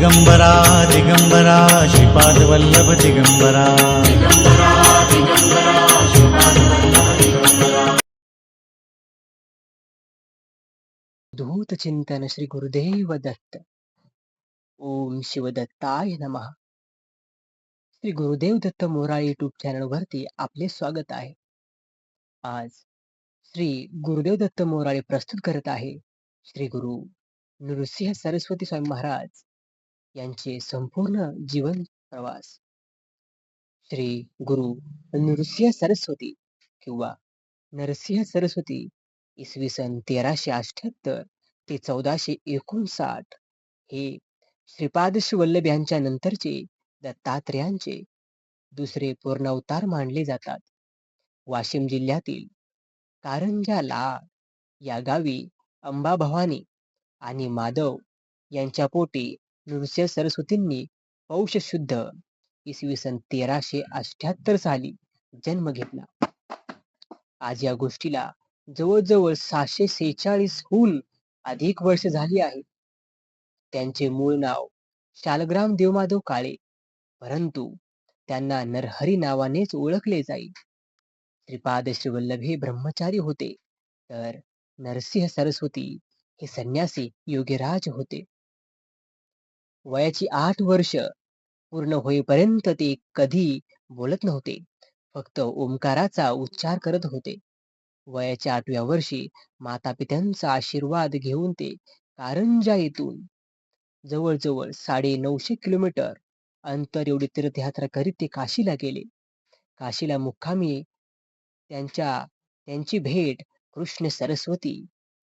दिगंबरा दिगंबरा श्रीपादवल्लभ दिगंबरा. धूत चिंतन श्री गुरुदेव दत्त. ओम शिवदत्ताय नम. श्री गुरुदेव दत्त मोरा युट्यूब चॅनल वरती आपले स्वागत आहे. आज श्री गुरुदेव दत्त मोराळे प्रस्तुत करत आहे श्री गुरु नृसिंह सरस्वती स्वामी महाराज. यांचे संपूर्ण जीवन प्रवास. श्री गुरु नृसिंह सरस्वती किंवा नरसिंह सरस्वती इसवी सन तेराशे अठ्याहत्तर ते चौदाशे एकोणसाठ हे श्रीपादश वल्लभ यांच्या नंतरचे दत्तात्रेयांचे दुसरे पूर्णावतार मानले जातात. वाशिम जिल्ह्यातील कारंजा लाड या गावी अंबा भवानी आणि माधव यांच्या पोटी नृसिंह सरस्वतींनी पौष शुद्ध इसवी सन तेराशे अठ्याहत्तर साली जन्म घेतला. आज या गोष्टीला जवळजवळ सहाशे सेहेचाळीस हून अधिक वर्ष झाली आहेत. त्यांचे मूळ नाव शालग्राम देवमाधव काळे परंतु त्यांना नरहरी नावानेच ओळखले जाईल. श्रीपाद श्रीवल्लभ हे ब्रह्मचारी होते तर नरसिंह सरस्वती हे संन्यासी योगीराज होते. वयाची आठ वर्ष पूर्ण होईपर्यंत ते कधी बोलत नव्हते. फक्त ओंकाराचा उच्चार करत होते. वयाच्या आठव्या वर्षी माता पित्यांचा आशीर्वाद घेऊन ते कारंजा येथून जवळजवळ साडे नऊशे किलोमीटर अंतर एवढी तीर्थयात्रा करीत ते काशीला गेले. काशीला मुक्कामी त्यांच्या त्यांची भेट कृष्ण सरस्वती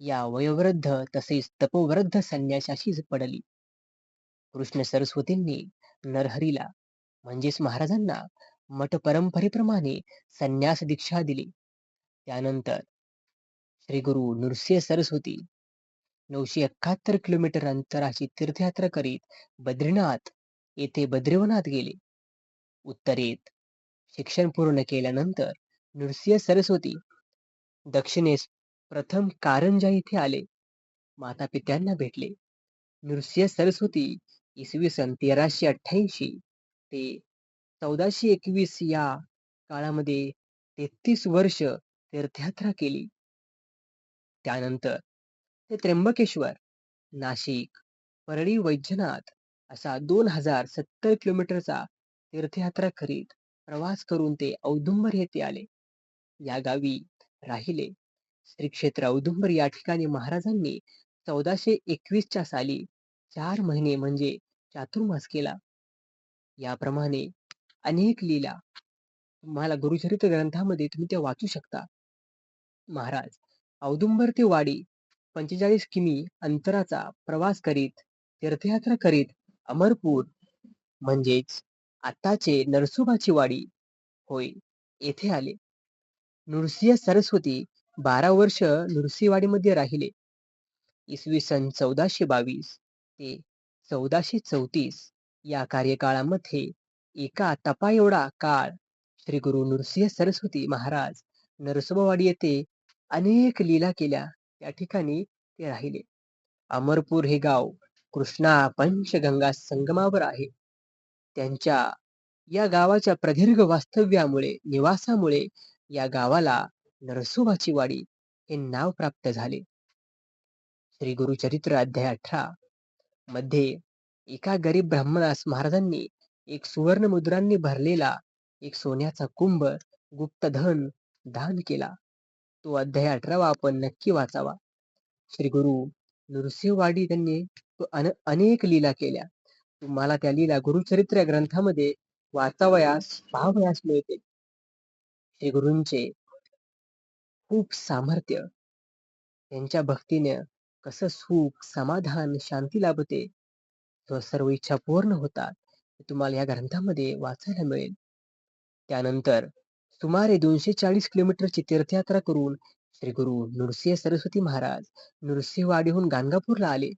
या वयोवृद्ध तसेच तपोवृद्ध संन्याशाशी पडली. कृष्ण सरस्वतींनी नरहरीला म्हणजेच महाराजांना मठ परंपरेप्रमाणे संन्यास दीक्षा दिली. त्यानंतर श्री गुरु नृसिंह सरस्वती नऊशे एकाहत्तर किलोमीटर अंतराची तीर्थयात्रा करीत बद्रीनाथ येथे बद्रीवनात गेले. उत्तरेत शिक्षण पूर्ण केल्यानंतर नृसिंह सरस्वती दक्षिणेस प्रथम कारंजा येथे आले. माता पित्यांना भेटले. नृसिंह सरस्वती इसवी सन तेराशे अठ्ठ्याऐंशी ते चौदाशे एकवीस या काळामध्ये तेहतीस वर्ष तीर्थयात्रा केली. त्यानंतर ते त्र्यंबकेश्वर नाशिक परळी वैद्यनाथ असा दोन हजार सत्तर किलोमीटरचा तीर्थयात्रा करीत प्रवास करून ते औदुंबर येथे आले. या गावी राहिले श्री क्षेत्र औदुंबर या ठिकाणी महाराजांनी चौदाशे एकवीसच्या साली चार महिने म्हणजे चातुर्मास केला. याप्रमाणे अनेक लीला तुम्हाला गुरुचरित्र ग्रंथामध्ये तुम्ही त्या वाचू शकता. महाराज औदुंबर ते वाडी पंचेचाळीस किमी अंतराचा प्रवास करीत तीर्थयात्रा करीत अमरपूर म्हणजेच आताचे नरसोबाची वाडी होय येथे आले. नृसिंह सरस्वती बारा वर्ष नृसिंहवाडीमध्ये राहिले. इसवी सन चौदाशे बावीस ते चौदाशे चौतीस या कार्यकाळामध्ये एका तपा एवढा काळ श्री गुरु नृसिंह सरस्वती महाराज नरसोबावाडी येथे अनेक लीला केल्या. त्या ठिकाणी ते राहिले. अमरपूर हे गाव कृष्णा पंचगंगा संगमावर आहे. त्यांच्या या गावाच्या प्रदीर्घ वास्तव्यामुळे निवासामुळे या गावाला नरसोबाची वाडी हे नाव प्राप्त झाले. श्री गुरुचरित्र अध्याय अठरा मध्ये एका गरीब ब्राह्मणास महाराजांनी एक सुवर्ण मुद्रांनी भरलेला एक सोन्याचा कुंभ गुप्त धन दान केला. तो अध्याय अठरावा आपण नक्की वाचावा. श्री गुरु नृसिंहवाडी त्यांनी अन अनेक लीला केल्या. तुम्हाला त्या लीला गुरुचरित्र ग्रंथामध्ये वाचावयास पाहावयास मिळते श्री गुरूंचे खूप सामर्थ्य त्यांच्या भक्तीने कसं सुख समाधान शांती लाभते? व सर्व इच्छा पूर्ण होतात. हे तुम्हाला या ग्रंथामध्ये वाचायला मिळेल. त्यानंतर सुमारे दोनशे चाळीस किलोमीटरची तीर्थयात्रा करून श्री गुरु नृसिंह सरस्वती महाराज नृसिंहवाडीहून गाणगापूरला आले.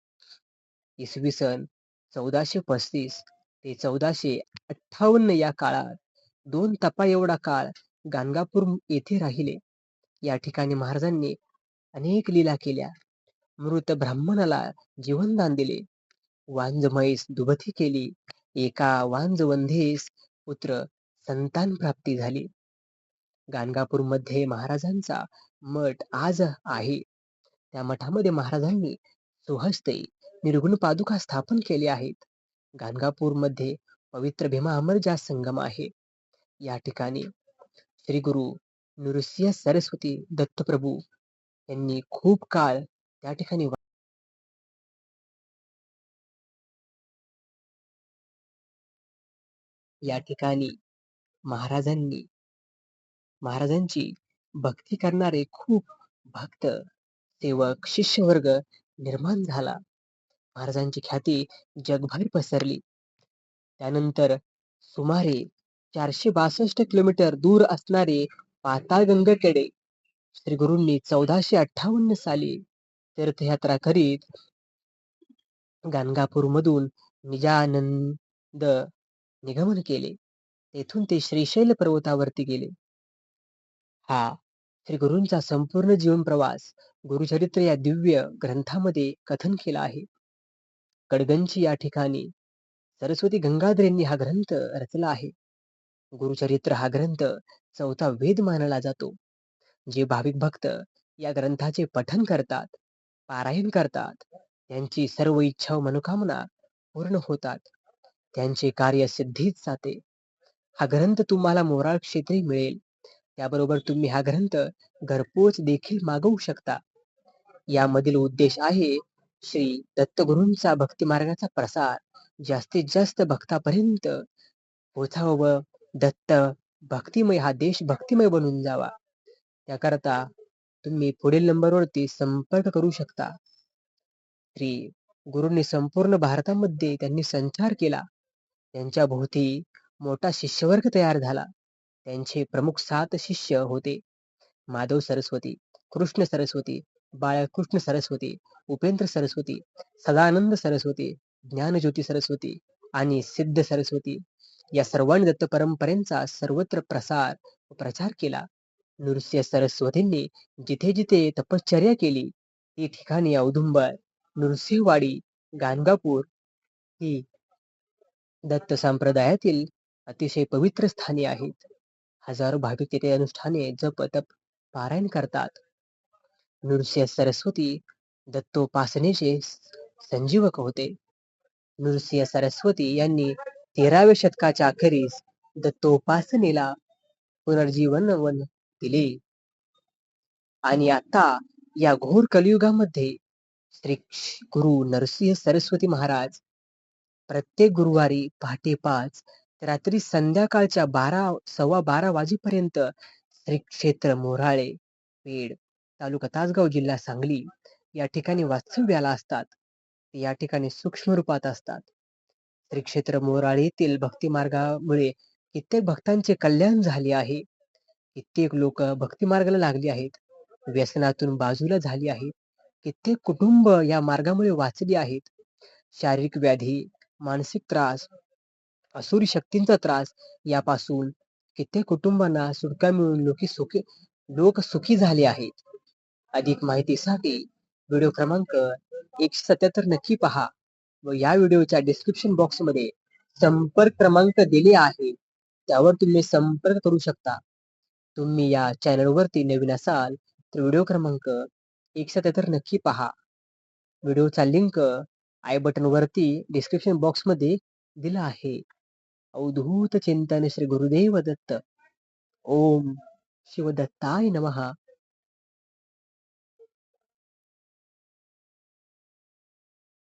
इसवी सन चौदाशे पस्तीस ते चौदाशे अठ्ठावन्न या काळात दोन तपा एवढा काळ गाणगापूर येथे राहिले. या ठिकाणी महाराजांनी अनेक लीला केल्या. मृत ब्राह्मणाला जीवनदान दिले. वांजमयीस दुभती केली. एका वांजवंधेस पुत्र संतान प्राप्ती झाली. गाणगापूरमध्ये महाराजांचा मठ आज आहे. त्या मठामध्ये महाराजांनी स्वहस्ते निर्गुण पादुका स्थापन केल्या आहेत. गाणगापूरमध्ये पवित्र भीमा अमरजा संगम आहे. या ठिकाणी श्री गुरु नृसिंह सरस्वती दत्तप्रभू यांनी खूप काळ त्या ठिकाणी या ठिकाणी महाराजांनी महाराजांची भक्ती करणारे खूप भक्त सेवक शिष्यवर्ग निर्माण झाला. महाराजांची ख्याती जगभर पसरली. त्यानंतर सुमारे चारशे बासष्ट किलोमीटर दूर असणारे पाताळगंगेकडे श्री गुरूंनी चौदाशे अठ्ठावन्न साली तीर्थयात्रा करीत गाणगापूरमधून निजानंद निगमन केले. तेथून ते श्रीशैल पर्वतावरती गेले. हा श्री गुरूंचा संपूर्ण जीवन प्रवास गुरुचरित्र या दिव्य ग्रंथामध्ये कथन केला आहे. कडगंची या ठिकाणी सरस्वती गंगाधर यांनी हा ग्रंथ रचला आहे. गुरुचरित्र हा ग्रंथ चौथा वेद मानला जातो. जे भाविक भक्त या ग्रंथाचे पठन करतात पारायण करतात. त्यांची सर्व इच्छा व मनोकामना पूर्ण होतात. त्यांचे कार्य सिद्धीत जाते. हा ग्रंथ तुम्हाला मोराळ क्षेत्री मिळेल. त्याबरोबर तुम्ही हा ग्रंथ घरपोच देखील मागवू शकता. यामधील उद्देश आहे श्री दत्तगुरूंचा भक्ती मार्गाचा प्रसार. जास्तीत जास्त भक्तापर्यंत पोचावं व दत्त भक्तिमय हा देश भक्तिमय बनून जावा. त्याकरता तुम्ही पुढील नंबरवरती संपर्क करू शकता. श्री गुरुंनी संपूर्ण भारतामध्ये त्यांनी संचार केला. त्यांच्या भोवती मोठा शिष्यवर्ग तयार झाला. त्यांचे प्रमुख सात शिष्य होते. माधव सरस्वती कृष्ण सरस्वती बाळकृष्ण सरस्वती उपेंद्र सरस्वती सदानंद सरस्वती ज्ञानज्योती सरस्वती आणि सिद्ध सरस्वती या सर्वांनी दत्त परंपरेचा सर्वत्र प्रसार व प्रचार केला. नृसिंह सरस्वतींनी जिथे जिथे तपश्चर्या केली ती ठिकाणी औदुंबर नृसिंहवाडी गाणगापूर ही दत्त संप्रदायातील अतिशय पवित्र स्थाने आहेत. हजारो भाविक तेथे अनुष्ठाने जप तप पारायण करतात. नृसिंह सरस्वती दत्तोपासनेचे संजीवक होते. नृसिंह सरस्वती यांनी तेराव्या शतकाच्या अखेरीस दत्तोपासनेला पुनर्जीवन वन दिली. आणि आता या घोर कलियुगामध्ये श्री गुरु नरसिंह सरस्वती महाराज प्रत्येक गुरुवारी पहाटे पाच रात्री संध्याकाळच्या बारा सव्वा बारा वाजेपर्यंत श्री क्षेत्र मोराळे पेड तालुका तासगाव जिल्हा सांगली या ठिकाणी वास्तव्याला असतात. ते या ठिकाणी सूक्ष्म रूपात असतात. श्री क्षेत्र मोराळे येथील भक्ती मार्गामुळे कित्येक भक्तांचे कल्याण झाले आहे. कित्येक लोक भक्ती मार्गाला लागली आहेत. व्यसनातून बाजूला झाली आहेत. कित्येक कुटुंब या मार्गामुळे वाचली आहेत. शारीरिक व्याधी मानसिक त्रास असुरी शक्तींचा त्रास यापासून कित्येक कुटुंबांना सुटका मिळून लोकी सुखी लोक सुखी झाले आहेत. अधिक माहितीसाठी व्हिडिओ क्रमांक एकशे सत्याहत्तर नक्की पहा व या व्हिडिओच्या डिस्क्रिप्शन बॉक्समध्ये संपर्क क्रमांक दिले आहे. त्यावर तुम्ही संपर्क करू शकता. तुम्ही या चॅनल वरती नवीन असाल तर व्हिडिओ क्रमांक एकशे सत्याहत्तर नक्की पहा. व्हिडिओचा लिंक आय बटन वरती डिस्क्रिप्शन बॉक्समध्ये दिला आहे. अवधूत चिंतन श्री गुरुदेव दत्त. ओम शिवदत्ताय नमः.